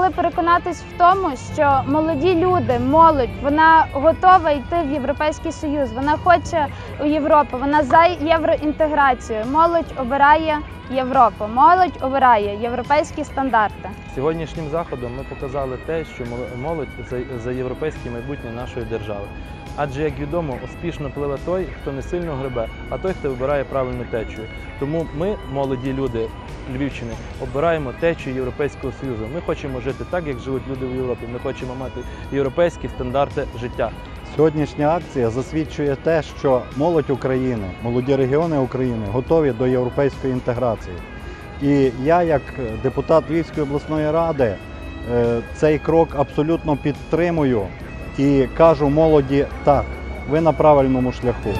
Змогли переконатись в тому, що молоді люди, молодь, вона готова йти в Європейський Союз. Вона хоче у Європу, вона за євроінтеграцію. Молодь обирає Європу, молодь обирає європейські стандарти. Сьогоднішнім заходом ми показали те, що молодь за, європейське майбутнє нашої держави. Адже, як відомо, успішно пливе той, хто не сильно гребе, а той, хто вибирає правильну течію. Тому ми, молоді люди Львівщини, обираємо течію Європейського Союзу. Ми хочемо жити так, як живуть люди в Європі. Ми хочемо мати європейські стандарти життя. Сьогоднішня акція засвідчує те, що молодь України, молоді регіони України готові до європейської інтеграції. І я, як депутат Львівської обласної ради, е, цей крок абсолютно підтримую і кажу молоді так, ви на правильному шляху.